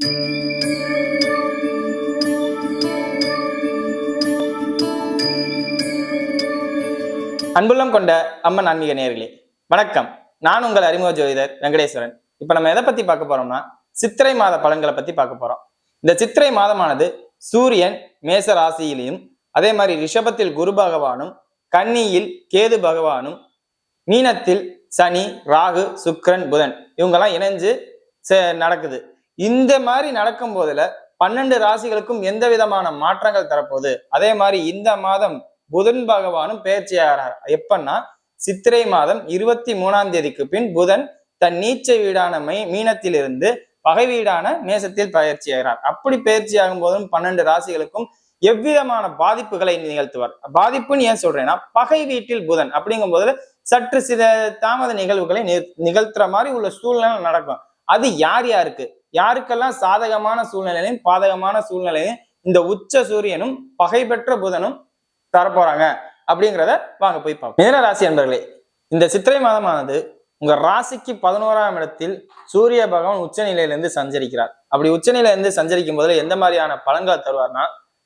அன்புள்ளம் கொண்ட அம்மன் ஆன்மீக நேர்களே வணக்கம். நான் உங்கள் அறிமுக ஜோதிடர் வெங்கடேஸ்வரன். இப்ப நம்ம எதை பத்தி பார்க்க போறோம்னா சித்திரை மாத பலன்களை பத்தி பார்க்க போறோம். இந்த சித்திரை மாதமானது சூரியன் மேச ராசியிலையும் அதே மாதிரி ரிஷபத்தில் குரு பகவானும் கன்னியில் கேது பகவானும் மீனத்தில் சனி ராகு சுக்ரன் புதன் இவங்கெல்லாம் இணைஞ்சு நடக்குது. இந்த மாதிரி நடக்கும் போதுல பன்னெண்டு ராசிகளுக்கும் எந்த விதமான மாற்றங்கள் தரப்போகுது? அதே மாதிரி இந்த மாதம் புதன் பகவானும் பெயர்ச்சியாகிறார் எப்பன்னா சித்திரை மாதம் இருபத்தி மூணாம் தேதிக்கு பின் புதன் தன் நீச்ச வீடான மை மீனத்திலிருந்து பகை வீடான மேசத்தில் பயிற்சியாகிறார் அப்படி பயிற்சியாகும் போதும் பன்னெண்டு ராசிகளுக்கும் எவ்விதமான பாதிப்புகளை நிகழ்த்துவார்? பாதிப்புன்னு ஏன் சொல்றேன்னா பகை வீட்டில் புதன் அப்படிங்கும் போது சற்று சில தாமத நிகழ்வுகளை நிகழ்த்துற மாதிரி உள்ள சூழ்நிலை நடக்கும். அது யார் யாருக்கு? யாருக்கெல்லாம் சாதகமான சூழ்நிலையும் பாதகமான சூழ்நிலையும் இந்த உச்ச சூரியனும் பகை பெற்ற புதனும் தரப்போறாங்க. அப்படிங்கிறத வாங்க போய் பார்ப்போம். மீன ராசி அன்பர்களே இந்த சித்திரை மாதமானது உங்க ராசிக்கு பதினோராம் இடத்தில் சூரிய பகவான் உச்சநிலையிலிருந்து சஞ்சரிக்கிறார். அப்படி உச்சநிலையிலிருந்து சஞ்சரிக்கும் போதுல எந்த மாதிரியான பலன்கள் தருவார்னா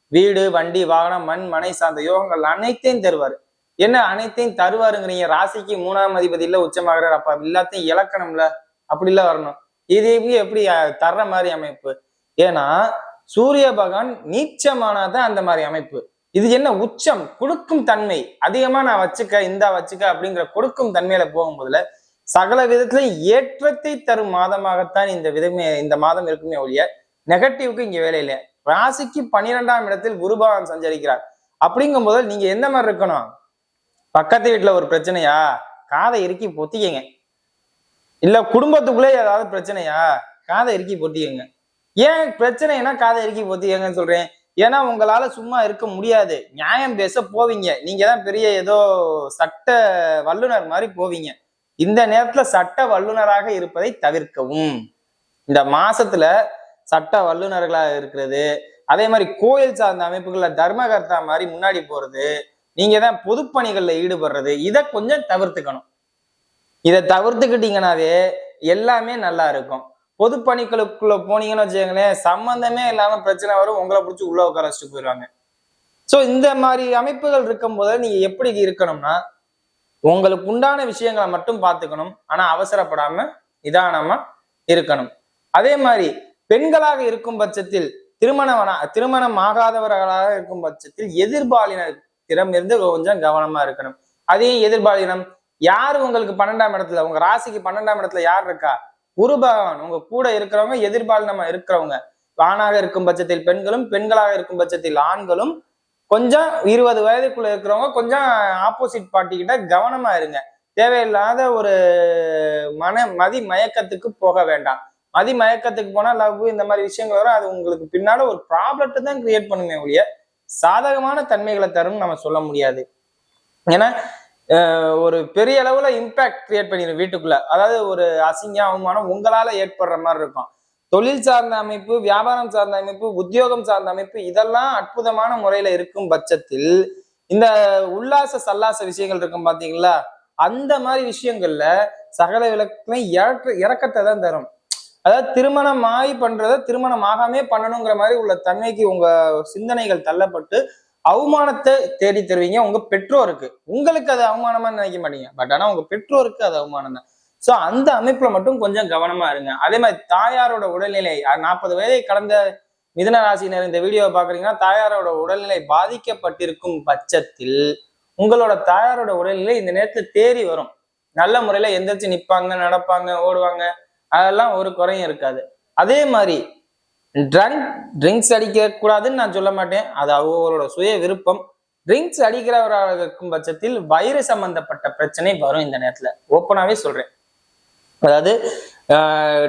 வீடு வண்டி வாகனம் மண் மனை சார்ந்த யோகங்கள் அனைத்தையும் தருவார். என்ன அனைத்தையும் தருவாருங்கிறீங்க? ராசிக்கு மூணாம் அதிபதியில உச்சமாகிறார். அப்ப எல்லாத்தையும் இழக்கணும்ல. அப்படி வரணும். இது எப்படி எப்படி தர்ற மாதிரி அமைப்பு? ஏன்னா சூரிய பகவான் நீச்சமானாதான் அந்த மாதிரி அமைப்பு. இது என்ன உச்சம் கொடுக்கும் தன்மை. அதிகமா நான் வச்சுக்க இந்தா வச்சுக்க அப்படிங்கிற கொடுக்கும் தன்மையில போகும்போதுல சகல விதத்துல ஏற்றத்தை தரும் மாதமாகத்தான் இந்த விதமே இந்த மாதம் இருக்குமே ஒழிய நெகட்டிவ்க்கு இங்க வேலை இல்லை ராசிக்கு பன்னிரெண்டாம் இடத்தில் குருபகவான் சஞ்சரிக்கிறார். அப்படிங்கும் போது நீங்க எந்த மாதிரி இருக்கணும்? பக்கத்து வீட்டுல ஒரு பிரச்சனையா? காதை இறுக்கி பொத்திக்கங்க. இல்ல குடும்பத்துக்குள்ளே ஏதாவது பிரச்சனையா? காதை இறுக்கி பொத்திக்கங்க ஏன் பிரச்சனைனா காதை இறுக்கி பொத்திக்கங்கன்னு சொல்றேன். ஏன்னா உங்களால சும்மா இருக்க முடியாது. நியாயம் பேச போவீங்க. நீங்க தான் பெரிய ஏதோ சட்ட வல்லுனர் மாதிரி போவீங்க. இந்த நேரத்துல சட்ட வல்லுனராக இருப்பதை தவிர்க்கவும். இந்த மாசத்துல சட்ட வல்லுநர்களா இருக்கிறது அதே மாதிரி கோயில் சார்ந்த அமைப்புகள்ல தர்மகர்த்தா மாதிரி முன்னாடி போறது நீங்க தான் பொதுப்பணிகள்ல ஈடுபடுறது இதை கொஞ்சம் தவிர்த்துக்கணும். இதை தவிர்த்துக்கிட்டீங்கன்னாவே எல்லாமே நல்லா இருக்கும். பொதுப்பணிகளுக்குள்ள போனீங்கன்னு வச்சுக்கோங்களேன் சம்பந்தமே இல்லாம பிரச்சனை வரும் உங்களை பிடிச்சி உள்ள உட்கார வச்சுட்டு போயிடுவாங்க. சோ இந்த மாதிரி அமைப்புகள் இருக்கும்போது நீங்க எப்படி இருக்கணும்னா உங்களுக்கு உண்டான விஷயங்களை மட்டும் பார்த்துக்கணும். ஆனா அவசரப்படாம நிதானமா இருக்கணும். அதே மாதிரி பெண்களாக இருக்கும் பட்சத்தில் திருமணம் திருமணம் ஆகாதவர்களாக இருக்கும் பட்சத்தில் எதிர்பாலினத்திடம் இருந்து கொஞ்சம் கவனமா இருக்கணும். அதையும் எதிர்பாலினம் யார் உங்களுக்கு பன்னெண்டாம் இடத்துல? உங்க ராசிக்கு பன்னெண்டாம் இடத்துல யார் இருக்கா? குரு பகவான். உங்க கூட இருக்கிறவங்க எதிர்பால் நம்ம இருக்கிறவங்க. ஆணாக இருக்கும் பட்சத்தில் பெண்களும் பெண்களாக இருக்கும் பட்சத்தில் ஆண்களும். கொஞ்சம் இருபது வயதுக்குள்ள இருக்கிறவங்க கொஞ்சம் ஆப்போசிட் பார்ட்டி கிட்ட கவனமா இருங்க. தேவையில்லாத ஒரு மன மதி மயக்கத்துக்கு போக வேண்டாம். மதி மயக்கத்துக்கு போனா லவ் இந்த மாதிரி விஷயங்கள் வரும். அது உங்களுக்கு பின்னால ஒரு ப்ராப்ளத்தை தான் கிரியேட் பண்ணுமே ஒழிய சாதகமான தன்மைகளை தரும் நம்ம சொல்ல முடியாது. ஏன்னா ஒரு பெரிய அளவுல இம்பாக்ட் கிரியேட் பண்ணிடும் வீட்டுக்குள்ள. அதாவது ஒரு அசிங்கம் அவமானம் உங்களால ஏற்படுற மாதிரி இருக்கும். தொழில் சார்ந்த அமைப்பு வியாபாரம் சார்ந்த அமைப்பு உத்தியோகம் சார்ந்த அமைப்பு இதெல்லாம் அற்புதமான முறையில இருக்கும் பட்சத்தில் இந்த உல்லாச சல்லாச விஷயங்கள் இருக்கும் பாத்தீங்களா? அந்த மாதிரி விஷயங்கள்ல சகல விளக்குமே இறக்க இறக்கத்தை தான் தரும். அதாவது திருமணம் ஆகி பண்றத திருமணம் ஆகாமே பண்ணணுங்கிற மாதிரி உள்ள தன்மைக்கு உங்க சிந்தனைகள் தள்ளப்பட்டு அவமானத்தை தேடி தருவீங்க. உங்க பெற்றோருக்கு. உங்களுக்கு அது அவமானமா நினைக்க மாட்டீங்க. பட் ஆனா உங்க பெற்றோருக்கு அது அவமானம் தான். சோ அந்த அமைப்புல மட்டும் கொஞ்சம் கவனமா இருங்க. அதே மாதிரி தாயாரோட உடல்நிலை நாற்பது வயதை கடந்த மிதன ராசினர் இந்த வீடியோவை பாக்குறீங்கன்னா தாயாரோட உடல்நிலை பாதிக்கப்பட்டிருக்கும் பட்சத்தில் உங்களோட தாயாரோட உடல்நிலை இந்த நேரத்துல தேறி வரும். நல்ல முறையில எந்திரிச்சு நிப்பாங்க நடப்பாங்க ஓடுவாங்க. அதெல்லாம் ஒரு குறையும் இருக்காது. அதே மாதிரி ட்ரங்க் ட்ரிங்க்ஸ் அடிக்கக்கூடாதுன்னு நான் சொல்ல மாட்டேன். அது அவங்களோட சுய விருப்பம். ட்ரிங்க்ஸ் அடிக்கிறவராக இருக்கும் பட்சத்தில் வயிறு சம்பந்தப்பட்ட பிரச்சனை வரும் இந்த நேரத்தில். ஓப்பனாகவே சொல்கிறேன் அதாவது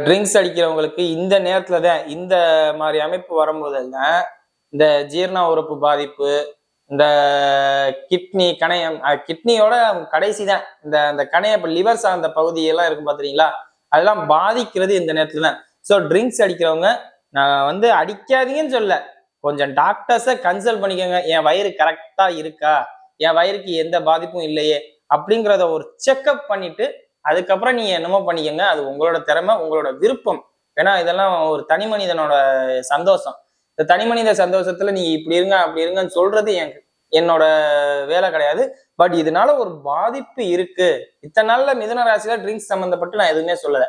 ட்ரிங்க்ஸ் அடிக்கிறவங்களுக்கு இந்த நேரத்தில் தான் இந்த மாதிரி அமைப்பு வரும்போதெல்லாம் இந்த ஜீரண உறுப்பு பாதிப்பு இந்த கிட்னி கணையம் கிட்னியோட கடைசி தான். இந்த அந்த கணைய இப்போ லிவர் சார்ந்த பகுதியெல்லாம் இருக்கும் பார்த்துறீங்களா அதெல்லாம் பாதிக்கிறது இந்த நேரத்தில் தான். ஸோ ட்ரிங்க்ஸ் அடிக்கிறவங்க நான் வந்து அடிக்காதீங்கன்னு சொல்ல. கொஞ்சம் டாக்டர்ஸை கன்சல்ட் பண்ணிக்கோங்க. என் வயிறு கரெக்டா இருக்கா? என் வயிறுக்கு எந்த பாதிப்பும் இல்லையே? அப்படிங்கிறத ஒரு செக்அப் பண்ணிட்டு அதுக்கப்புறம் நீங்க என்னமோ பண்ணிக்கோங்க. அது உங்களோட திறமை உங்களோட விருப்பம். ஏன்னா இதெல்லாம் ஒரு தனி மனிதனோட சந்தோஷம். இந்த தனி மனித சந்தோஷத்துல நீ இப்படி இருங்க அப்படி இருங்கன்னு சொல்றது என் என்னோட வேலை கிடையாது. பட் இதனால ஒரு பாதிப்பு இருக்கு. இத்தனை நாள்ல மிதன ராசியில ட்ரிங்க்ஸ் சம்மந்தப்பட்டு நான் எதுவுமே சொல்லலை.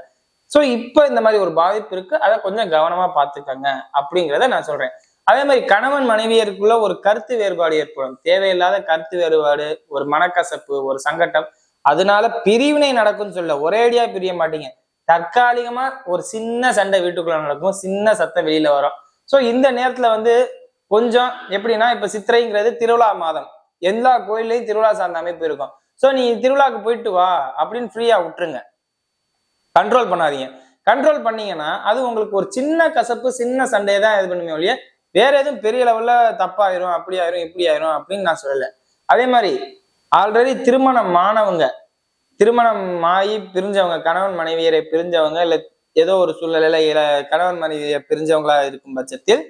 ஸோ இப்போ இந்த மாதிரி ஒரு பாதிப்பு இருக்கு. அதை கொஞ்சம் கவனமா பார்த்துக்கோங்க அப்படிங்கிறத நான் சொல்றேன். அதே மாதிரி கணவன் மனைவியருக்குள்ள ஒரு கருத்து வேறுபாடு ஏற்படும். தேவையில்லாத கருத்து வேறுபாடு ஒரு மனக்கசப்பு ஒரு சங்கட்டம் அதனால பிரிவினை நடக்கும்னு சொல்ல ஒரேடியா பிரிய மாட்டீங்க. தற்காலிகமா ஒரு சின்ன சண்டை வீட்டுக்குள்ள நடக்கும். சின்ன சத்தம் வெளியில வரும். ஸோ இந்த நேரத்துல வந்து கொஞ்சம் எப்படின்னா இப்ப சித்திரைங்கிறது திருவிழா மாதம். எல்லா கோயில்லையும் திருவிழா சார்ந்த அமைப்பு இருக்கும். சோ நீ திருவிழாக்கு போயிட்டு வா அப்படின்னு ஃப்ரீயா விட்டுருங்க. கண்ட்ரோல் பண்ணாதீங்க. கண்ட்ரோல் பண்ணீங்கன்னா அது உங்களுக்கு ஒரு சின்ன கசப்பு சின்ன சண்டையை தான் இது பண்ணுமே ஒழிய வேற எதுவும் பெரிய லெவல்ல தப்பாயிரும் அப்படி ஆயிரும் இப்படி ஆயிரும் அப்படின்னு நான் சொல்லலை. அதே மாதிரி ஆல்ரெடி திருமணம் மாணவங்க திருமணம் ஆகி பிரிஞ்சவங்க கணவன் மனைவியரை பிரிஞ்சவங்க இல்ல ஏதோ ஒரு சூழ்நிலையில கணவன் மனைவியை பிரிஞ்சவங்களா இருக்கும் பட்சத்தில்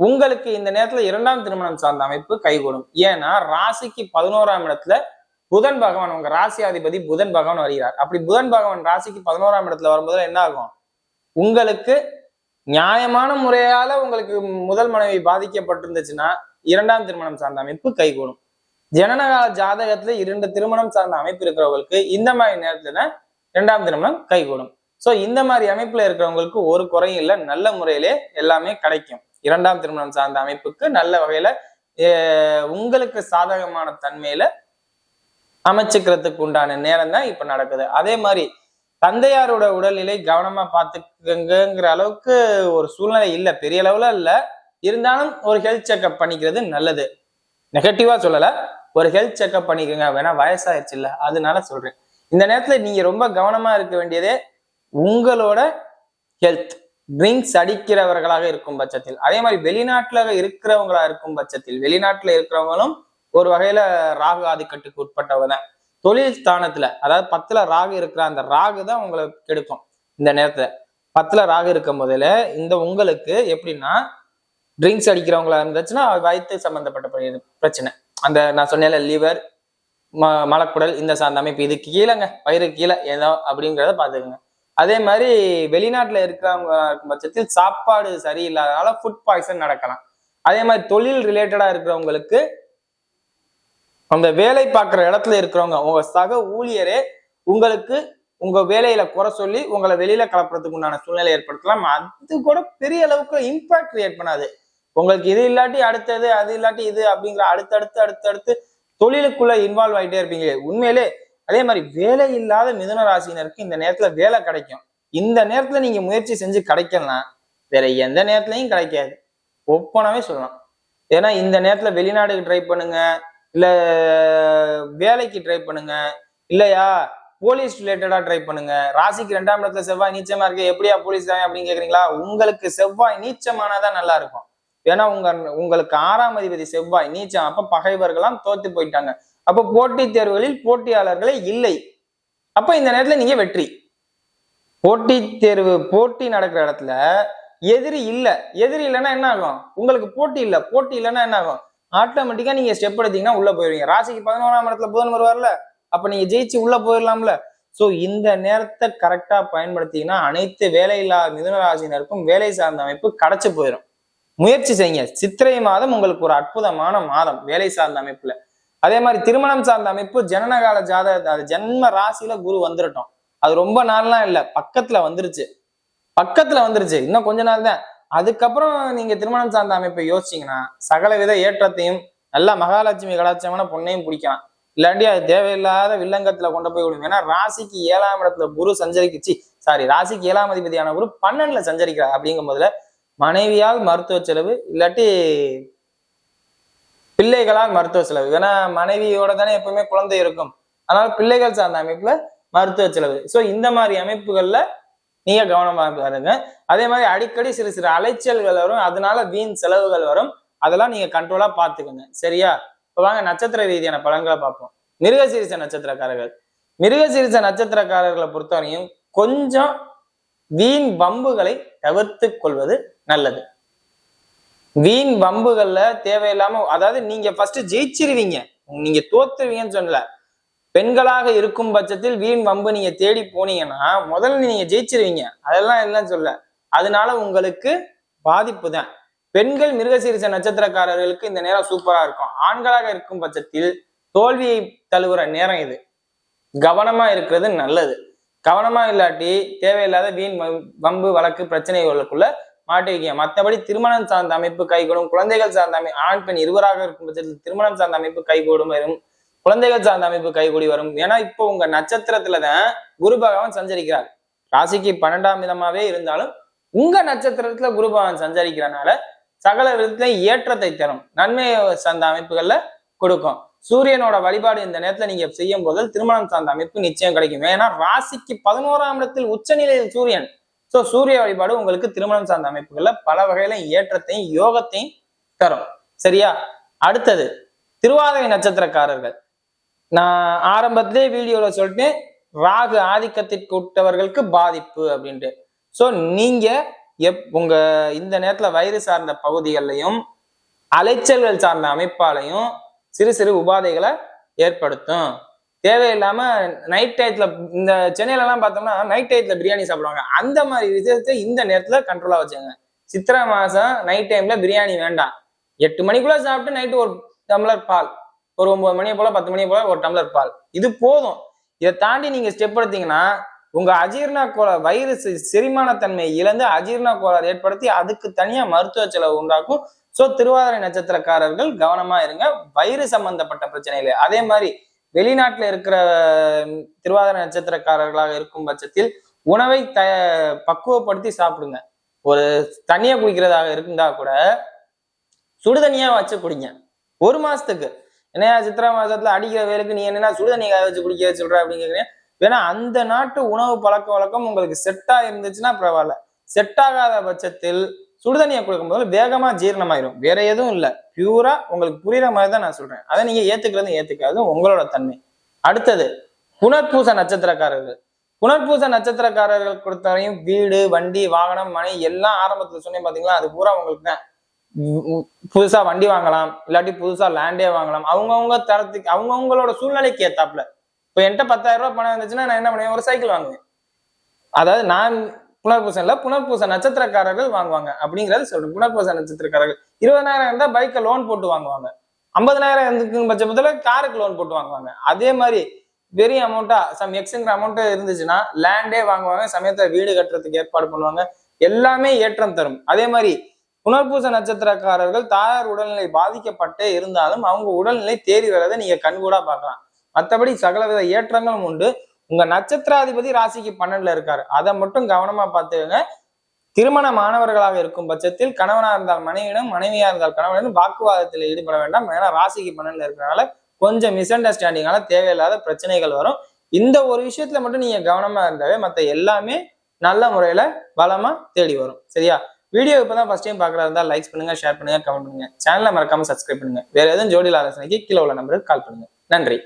உங்களுக்கு இந்த நேரத்துல இரண்டாம் திருமணம் சார்ந்த அமைப்பு கைகூடும். ஏன்னா ராசிக்கு பதினோராம் இடத்துல புதன் பகவான் உங்க ராசியாதிபதி புதன் பகவான் வருகிறார். அப்படி புதன் பகவான் ராசிக்கு பதினோராம் இடத்துல வரும்போது என்ன ஆகும்? உங்களுக்கு நியாயமான முறையால உங்களுக்கு முதல் மனைவி பாதிக்கப்பட்டிருந்துச்சுன்னா இரண்டாம் திருமணம் சார்ந்த அமைப்பு கைகூடும். ஜனனகால ஜாதகத்துல இரண்டு திருமணம் சார்ந்த அமைப்பு இருக்கிறவங்களுக்கு இந்த மாதிரி நேரத்துல இரண்டாம் திருமணம் கைகூடும். சோ இந்த மாதிரி அமைப்புல இருக்கிறவங்களுக்கு ஒரு குறையும் இல்லை நல்ல முறையிலே எல்லாமே கிடைக்கும். இரண்டாம் திருமணம் சார்ந்த அமைப்புக்கு நல்ல வகையில அஹ், உங்களுக்கு சாதகமான தன்மையில அமைச்சுக்கிறதுக்கு உண்டான நேரம் தான் இப்ப நடக்குது. அதே மாதிரி தந்தையாரோட உடல்நிலை கவனமா பார்த்துக்கங்கிற அளவுக்கு ஒரு சூழ்நிலை இல்லை. பெரிய அளவுல இல்ல. இருந்தாலும் ஒரு ஹெல்த் செக்அப் பண்ணிக்கிறது நல்லது. நெகட்டிவா சொல்லல. ஒரு ஹெல்த் செக்அப் பண்ணிக்கோங்க. வேணா வயசாயிருச்சு இல்ல. அதனால சொல்றேன். இந்த நேரத்துல நீங்க ரொம்ப கவனமா இருக்க வேண்டியதே உங்களோட ஹெல்த் ட்ரிங்க்ஸ் அடிக்கிறவர்களாக இருக்கும் பட்சத்தில். அதே மாதிரி வெளிநாட்டுல இருக்கிறவங்களா இருக்கும் பட்சத்தில். வெளிநாட்டுல இருக்கிறவங்களும் ஒரு வகையில ராகு ஆதிக்கட்டுக்கு உட்பட்டவங்க தொழில் ஸ்தானத்துல அதாவது பத்துல ராகு இருக்கிற அந்த ராகு தான் உங்களை கெடுக்கும் இந்த நேரத்துல. பத்துல ராகு இருக்கும் போதுல இந்த உங்களுக்கு எப்படின்னா ட்ரிங்க்ஸ் அடிக்கிறவங்களா இருந்துச்சுன்னா வயிற்று சம்பந்தப்பட்ட பிரச்சனை. அந்த நான் சொன்னேன்ல லிவர் ம மலக்குடல் இந்த சார்ந்த அமைப்பு. இதுக்கு கீழேங்க வயிறு கீழே ஏதோ அப்படிங்கிறத பார்த்துக்கோங்க. அதே மாதிரி வெளிநாட்டுல இருக்கிறவங்க இருக்கும் பட்சத்தில் சாப்பாடு சரியில்லாதனால ஃபுட் பாய்சன் நடக்கலாம். அதே மாதிரி தொழில் ரிலேட்டடா இருக்கிறவங்களுக்கு அந்த வேலை பார்க்குற இடத்துல இருக்கிறவங்க உங்க சக ஊழியரே உங்களுக்கு உங்க வேலையில குறை சொல்லி உங்களை வெளியில கலப்புறதுக்கு உண்டான சூழ்நிலை ஏற்படுத்தலாம். அது கூட பெரிய அளவுக்கு இம்பாக்ட் கிரியேட் பண்ணாது. உங்களுக்கு இது இல்லாட்டி அடுத்தது அது இல்லாட்டி இது அப்படிங்கிற அடுத்தடுத்து அடுத்தடுத்து தொழிலுக்குள்ள இன்வால்வ் ஆகிட்டே இருப்பீங்க உண்மையிலே அதே மாதிரி வேலை இல்லாத மிதுன ராசினருக்கு இந்த நேரத்துல வேலை கிடைக்கும். இந்த நேரத்துல நீங்க முயற்சி செஞ்சு கிடைக்கலாம் வேற எந்த நேரத்துலயும் கிடைக்காது. ஒப்பனாவே சொல்லலாம். ஏன்னா இந்த நேரத்துல வெளிநாடுக்கு ட்ரை பண்ணுங்க. இல்லை வேலைக்கு ட்ரை பண்ணுங்க. இல்லையா? போலீஸ் ரிலேட்டடா ட்ரை பண்ணுங்க. ராசிக்கு ரெண்டாம் இடத்துல செவ்வாய் நீச்சமா இருக்கு. எப்படியா போலீஸ் தான் அப்படின்னு கேக்குறீங்களா? உங்களுக்கு செவ்வாய் நீச்சமானதான் நல்லா இருக்கும். ஏன்னா உங்க உங்களுக்கு ஆறாம் அதிபதி செவ்வாய் நீச்சம். அப்ப பகைவர்களாம் தோத்து போயிட்டாங்க. அப்ப போட்டித் தேர்வுகளில் போட்டியாளர்களே இல்லை. அப்ப இந்த நேரத்துல நீங்க வெற்றி. போட்டித் தேர்வு போட்டி நடக்கிற இடத்துல எதிரி இல்லை. எதிரி இல்லைன்னா என்ன ஆகும்? உங்களுக்கு போட்டி இல்லை. போட்டி இல்லைன்னா என்ன ஆகும்? ஆட்டோமேட்டிக்கா நீங்கள் ஸ்டெப் எடுத்தீங்கன்னா உள்ளே போயிருவீங்க. ராசிக்கு பதினோராம் இடத்துல புதன் வருவார்ல அப்போ நீங்க ஜெயிச்சு உள்ளே போயிடலாம்ல சோ இந்த நேரத்தை கரெக்டா பயன்படுத்திங்கன்னா அனைத்து வேலையில்லா மிதுன ராசினருக்கும் வேலை சார்ந்த அமைப்பு கிடச்சி போயிடும் முயற்சி செய்யுங்க. சித்திரை மாதம் உங்களுக்கு ஒரு அற்புதமான மாதம் வேலை சார்ந்த அமைப்புல. அதே மாதிரி திருமணம் சார்ந்த அமைப்பு ஜனனகால ஜாத அது ஜென்ம ராசியில குரு வந்துடட்டும் அது ரொம்ப நாள்லாம் இல்லை பக்கத்துல வந்துருச்சு. பக்கத்துல வந்துருச்சு. இன்னும் கொஞ்ச நாள் தான் அதுக்கப்புறம் நீங்க திருமணம் சார்ந்த அமைப்பை யோசிச்சீங்கன்னா சகல வித ஏற்றத்தையும் நல்லா மகாலட்சுமி கலாச்சாரமான பொண்ணையும் பிடிக்கலாம் இல்லாட்டி அது தேவையில்லாத வில்லங்கத்துல கொண்டு போய் விடுங்க. ஏன்னா ராசிக்கு ஏழாம் இடத்துல குரு சஞ்சரிக்குச்சு சாரி ராசிக்கு ஏழாம் அதிபதியான குரு பன்னெண்டுல சஞ்சரிக்கிறார். அப்படிங்கும் போதுல மனைவியால் மருத்துவ செலவு இல்லாட்டி பிள்ளைகளால் மருத்துவ செலவு. ஏன்னா மனைவியோட தானே எப்பவுமே குழந்தை இருக்கும். அதனால பிள்ளைகள் சார்ந்த அமைப்புல மருத்துவ செலவு. சோ இந்த மாதிரி அமைப்புகள்ல நீங்க கவனமா பாருங்க. அதே மாதிரி அடிக்கடி சிறு சிறு அலைச்சல்கள் வரும். அதனால வீண் செலவுகள் வரும். அதெல்லாம் நீங்க கண்ட்ரோலா பாத்துக்கோங்க. சரியா? இப்ப வாங்க நட்சத்திர ரீதியான பலன்களை பார்ப்போம். மிருகசீரிச நட்சத்திரக்காரர்கள். மிருகசீரிச நட்சத்திரக்காரர்களை பொறுத்தவரையும் கொஞ்சம் வீண் வம்புகளை தவிர்த்து கொள்வது நல்லது. வீண் வம்புகள்ல தேவையில்லாம அதாவது நீங்க ஃபர்ஸ்ட் ஜெயிச்சிருவீங்க. நீங்க தோத்துருவீங்கன்னு சொல்லல. பெண்களாக இருக்கும் பட்சத்தில் வீண் வம்பு நீங்க தேடி போனீங்கன்னா முதல்ல நீங்க ஜெயிச்சிருவீங்க. அதெல்லாம் இல்லைன்னு சொல்ல. அதனால உங்களுக்கு பாதிப்பு தான். பெண்கள் மிருகசீரிச நட்சத்திரக்காரர்களுக்கு இந்த நேரம் சூப்பரா இருக்கும். ஆண்களாக இருக்கும் பட்சத்தில் தோல்வியை தழுவுற நேரம் இது. கவனமா இருக்கிறது நல்லது. கவனமா இல்லாட்டி தேவையில்லாத வீண் வம்பு வழக்கு பிரச்சனைகளுக்குள்ள மாட்டிருக்கீங்க. மற்றபடி திருமணம் சார்ந்த அமைப்பு கைகூடும். குழந்தைகள் சார்ந்த அமை ஆண் பெண் இருவராக இருக்கும் பட்சத்தில் திருமணம் சார்ந்த அமைப்பு கைகூடும். வரும் குழந்தைகள் சார்ந்த அமைப்பு கைகூடி வரும். ஏன்னா இப்போ உங்க நட்சத்திரத்துல தான் குரு பகவான் சஞ்சரிக்கிறார். ராசிக்கு பன்னெண்டாம் விதமாவே இருந்தாலும் உங்க நட்சத்திரத்துல குரு பகவான் சஞ்சரிக்கிறனால சகல விதத்திலையும் ஏற்றத்தை தரும். நன்மையை சார்ந்த அமைப்புகள்ல கொடுக்கும். சூரியனோட வழிபாடு இந்த நேரத்துல நீங்க செய்யும் போது திருமணம் சார்ந்த அமைப்பு நிச்சயம் கிடைக்கும். ஏன்னா ராசிக்கு பதினோராம் இடத்தில் உச்சநிலையில் சூரியன். சோ சூரிய வழிபாடு உங்களுக்கு திருமணம் சார்ந்த அமைப்புகள்ல பல வகையில ஏற்றத்தையும் யோகத்தையும் தரும். சரியா? அடுத்தது திருவாதிரை நட்சத்திரக்காரர்கள். நான் ஆரம்பத்திலே வீடியோவில் சொல்லிட்டேன் ராகு ஆதிக்கத்திற்கு உட்டவர்களுக்கு பாதிப்பு அப்படின்ட்டு. ஸோ நீங்க எப் உங்க இந்த நேரத்தில் வயிறு சார்ந்த பகுதிகளையும் அலைச்சல்கள் சார்ந்த அமைப்பாலையும் சிறு சிறு உபாதைகளை ஏற்படுத்தும். தேவையில்லாம நைட் டயத்துல இந்த சென்னையிலலாம் பார்த்தோம்னா நைட் டயத்துல பிரியாணி சாப்பிடுவாங்க. அந்த மாதிரி விஷயத்தை இந்த நேரத்துல கண்ட்ரோலா வச்சுங்க சித்திரை மாசம் நைட் டைம்ல பிரியாணி வேண்டாம். எட்டு மணிக்குள்ள சாப்பிட்டு நைட்டு ஒரு டம்ளர் பால். ஒரு ஒன்பது மணியை போல பத்து மணியை போல ஒரு டம்ளர் பால். இது போதும். இதை தாண்டி நீங்க ஸ்டெப் எடுத்தீங்கன்னா உங்க அஜீர்ணா கோளாறு வயிறு செரிமானத்தன்மை இழந்து அஜீரண கோளாறு ஏற்படுத்தி அதுக்கு தனியா மருத்துவ செலவு உண்டாக்கும். சோ திருவாதிரை நட்சத்திரக்காரர்கள் கவனமா இருங்க. வயிறு சம்பந்தப்பட்ட பிரச்சனைகள் அதே மாதிரி வெளிநாட்டுல இருக்கிற திருவாதிரை நட்சத்திரக்காரர்களாக இருக்கும் பட்சத்தில் உணவை த பக்குவப்படுத்தி சாப்பிடுங்க. ஒரு தண்ணியை குடிக்கிறதாக இருந்தா கூட சுடு தண்ணியா வச்சு குடிங்க. ஒரு மாசத்துக்கு. என்னையா சித்திரை மாசத்துல அடிக்கிற வேலுக்கு நீ என்னன்னா சுடு தண்ணி காய வச்சு குடிக்க சொல்ற அப்படின்னு கேக்குறீங்க வேணா அந்த நாட்டு உணவு பழக்க வழக்கம் உங்களுக்கு செட்டா இருந்துச்சுன்னா பரவாயில்ல. செட் ஆகாத பட்சத்தில் சுடுதண்ணியை கொடுக்கும்போது வேகமா ஜீரணமாயிரும். வேற எதுவும் இல்லை. பியூரா உங்களுக்கு புரியுற மாதிரி தான் நான் சொல்றேன். அதை நீங்க ஏத்துக்கிறது ஏத்துக்காது உங்களோட தன்மை. அடுத்தது புனர்பூச நட்சத்திரக்காரர்கள். புனர்பூச நட்சத்திரக்காரர்கள் கொடுத்தவரையும் வீடு வண்டி வாகனம் மனை எல்லாம் ஆரம்பத்துல சொன்னேன் பாத்தீங்களா? அது பூரா உங்களுக்கு தான். புதுசா வண்டி வாங்கலாம் இல்லாட்டி புதுசா லேண்டே வாங்கலாம். அவங்கவுங்க தரத்துக்கு அவங்கவுங்களோட சூழ்நிலைக்கு ஏத்தாப்புல. இப்போ என்கிட்ட பத்தாயிரம் ரூபாய் பணம் இருந்துச்சுன்னா நான் என்ன பண்ணுவேன்? ஒரு சைக்கிள் வாங்குவேன். அதாவது நான் புனர்பூசம் இல்ல புனர்பூச நட்சத்திரக்காரர்கள் வாங்குவாங்க அப்படிங்கறது சொல்றேன். புனர்பூச நட்சத்திரக்காரர்கள். இருபதாயிரம் இருந்தா பைக்கை லோன் போட்டு வாங்குவாங்க. ஐம்பதனாயிரம் இருந்துக்கும் பட்சத்துல காருக்கு லோன் போட்டு வாங்குவாங்க. அதே மாதிரி பெரிய அமௌண்ட்டா சம் எக்ஸுங்கிற அமௌண்ட் இருந்துச்சுன்னா லேண்டே வாங்குவாங்க. சமயத்துல வீடு கட்டுறதுக்கு ஏற்பாடு பண்ணுவாங்க. எல்லாமே ஏற்றம் தரும். அதே மாதிரி புனர்பூச நட்சத்திரக்காரர்கள் தாயார் உடல்நிலை பாதிக்கப்பட்டே இருந்தாலும் அவங்க உடல்நிலை தேறி வர்றதை நீங்க கண்கூடா பார்க்கலாம். மற்றபடி சகலவித ஏற்றங்களும் உண்டு. உங்க நட்சத்திராதிபதி ராசிக்கு பன்னெண்டுல இருக்காரு. அதை மட்டும் கவனமா பார்த்துக்கங்க. திருமணமானவர்களாக இருக்கும் பட்சத்தில் கணவனா இருந்தால் மனைவியிடம் மனைவியா இருந்தால் கணவனிடம் வாக்குவாதத்தில் ஈடுபட வேண்டாம். ஏன்னா ராசிக்கு பன்னெண்டுல இருக்கிறனால கொஞ்சம் மிஸ் அண்டர்ஸ்டாண்டிங்கால தேவையில்லாத பிரச்சனைகள் வரும். இந்த ஒரு விஷயத்துல மட்டும் நீங்க கவனமா இருந்தாவே மத்த எல்லாமே நல்ல முறையில பலமா தேடி வரும். சரியா? வீடியோ இப்போ தான் ஃபர்ஸ்ட் டைம் பாக்குறதா இருந்தால் லைக்ஸ் பண்ணுங்க ஷேர் பண்ணுங்க கமெண்ட் பண்ணுங்க. சேனலை மறக்காம சப்ஸ்கிரைப் பண்ணுங்க. வேற எதுவும் ஜோடியில் ஆலோசனைக்கு கீழே உள்ள நம்பருக்கு கால் பண்ணுங்க. நன்றி.